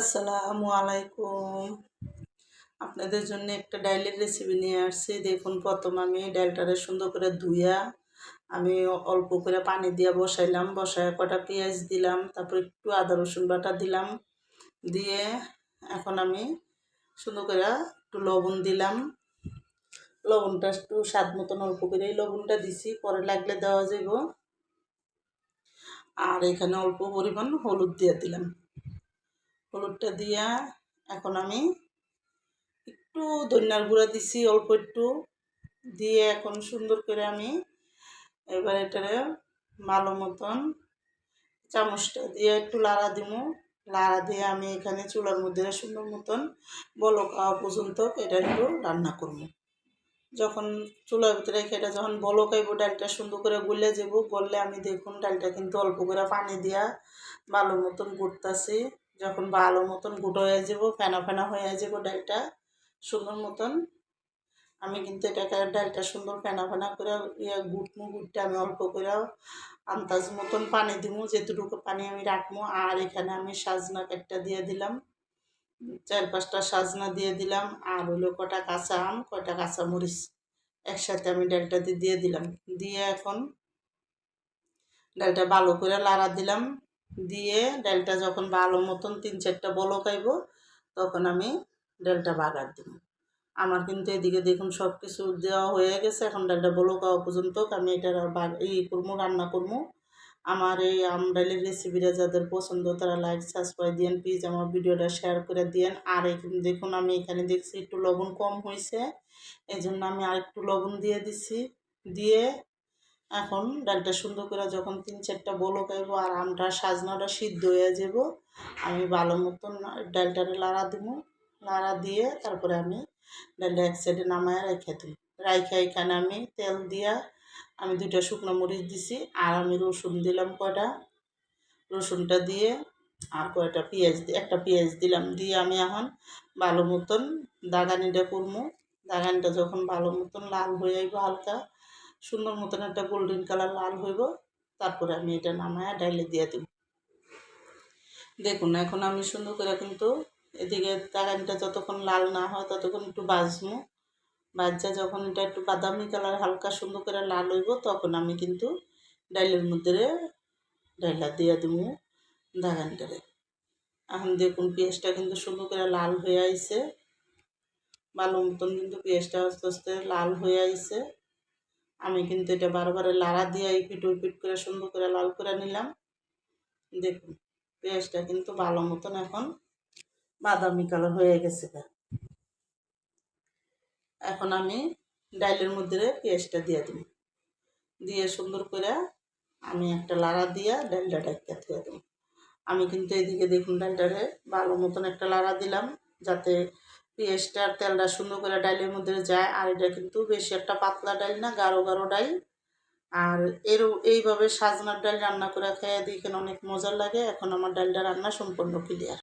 আসসালামু আলাইকুম। আপনাদের জন্য একটা ডাইলের রেসিপি নিয়ে আসছি। দেখুন, প্রথম আমি ডালটারে সুন্দর করে ধুইয়া আমি অল্প করে পানি দিয়ে বসাইলাম। বসায় কটা পেঁয়াজ দিলাম, তারপর একটু আদা, রসুন বাটা দিলাম। দিয়ে এখন আমি সুন্দর করে একটু লবণ দিলাম। লবণটা একটু স্বাদ মতন অল্প করে এই লবণটা দিছি, পরে লাগলে দেওয়া যাব আর এখানে অল্প পরিমাণ হলুদ দিয়ে দিলাম। হলুদটা দিয়া এখন আমি একটু ধনিয়ার গুঁড়া দিছি, অল্প একটু। দিয়ে এখন সুন্দর করে আমি এবার এটারে ভালো মতন চামচটা দিয়ে একটু লাড়া দিব লাড়া দিয়ে আমি এখানে চুলার মধ্যে সুন্দর মতন বলো খাওয়া পর্যন্ত এটা একটু রান্না করব। যখন চুলার ভিতরে এটা যখন বলকাইব ডালটা সুন্দর করে গুলে যাব। গললে আমি দেখুন ডালটা কিন্তু অল্প করে পানি দিয়া ভালো মতন গুড়তাছি। যখন ভালো মতন গুঁটো হয়ে যাব, ফেনা ফেনা হয়ে যাব ডালটা, সুন্দর মতন। আমি কিন্তু এটাকে ডালটা সুন্দর ফেনা ফেনা করে ইয়ে গুটমু গুটটা আমি অল্প করে আন্দাজ মতন পানি দিব যেটুকু পানি আমি রাখব আর এখানে আমি সাজনা কাটটা দিয়ে দিলাম। চার পাঁচটা সাজনা দিয়ে দিলাম। আর হলো কটা কাঁচা আম কটা কাঁচা মরিচ একসাথে আমি ডালটাতে দিয়ে দিলাম। দিয়ে এখন ডালটা ভালো করে লাড়া দিলাম। দিয়ে ডালটা যখন ভালো মতন তিন চারটা বলকাইব তখন আমি ডালটা বাগার দিব। আমার কিন্তু এদিকে দেখুন সব কিছু দেওয়া হয়ে গেছে, এখন ডালটা বলকাওয়া পর্যন্ত আমি এটা ই করব রান্না করব আমার এই আমডালের রেসিপিটা যাদের পছন্দ তারা লাইক সাবস্ক্রাইব দিয়েন প্লিজ আমার ভিডিওটা শেয়ার করে দিয়েন। আর দেখুন আমি এখানে দেখছি একটু লবণ কম হয়েছে এই জন্য আমি আর একটু লবণ দিয়ে দিছি। দিয়ে এখন ডালটা সুন্দর করে যখন তিন চারটা বলো খাইব আর আমটা সাজনাটা সিদ্ধ হয়ে যাব, আমি ভালো মতন ডালটারে লাড়া দিব। লাড়া দিয়ে তারপরে আমি ডালটা এক সাইডে নামায় রেখে দিই রাইখা এখানে আমি তেল দিয়া আমি দুইটা শুকনো মরিচ দিছি আর আমি রসুন দিলাম কয়টা? রসুনটা দিয়ে আর কয়টা পেঁয়াজ একটা পেঁয়াজ দিলাম। দিয়ে আমি এখন ভালো মতন দাগানিটা করব। দাগানিটা যখন ভালো মতন লাল হয়ে আইব হালকা সুন্দর মতন একটা গোল্ডেন কালার লাল হইব। তারপরে আমি এটা নামায় ডাইলে দিয়ে দেব। দেখুন, এখন আমি সুন্দর করে কিন্তু এদিকে দাগানিটা যতক্ষণ লাল না হয় ততক্ষণ একটু বাজবো বাজ্যা যখন এটা একটু বাদামি কালার হালকা সুন্দর করে লাল হইব, তখন আমি কিন্তু ডাইলের মধ্যে ডাইলা দিয়ে দিব দাগানটারে এখন দেখুন, পেঁয়াজটা কিন্তু সুন্দর করে লাল হয়ে আইছে। ভালো মতন কিন্তু পেঁয়াজটা আস্তে আস্তে লাল হয়ে আইছে। আমি কিন্তু এটা বারবারে লাড়া দিয়ে এই পিট করে সুন্দর করে লাল করে নিলাম। দেখুন, পেঁয়াজটা কিন্তু ভালো মতন এখন বাদামি কালার হয়ে গেছে এখন আমি ডাইলের মধ্যে পেঁয়াজটা দিয়ে দিই দিয়ে সুন্দর করে আমি একটা লাড়া দিয়ে ডালটা ডাইকা থুয়ে দেবো। আমি কিন্তু এদিকে দেখুন ডালটারে ভালো মতন একটা লাড়া দিলাম, যাতে পেঁয়াজটা আর তেলটা সুন্দর করে ডাইলের মধ্যে যায়। আর এটা কিন্তু বেশি একটা পাতলা ডাইল না, গাঢ় গাঢ় ডাল। আর এর এইভাবে সাজনার ডাল রান্না করে খেয়ে দেখেন অনেক মজার লাগে। এখন আমার ডালটা রান্না সম্পূর্ণ ক্লিয়ার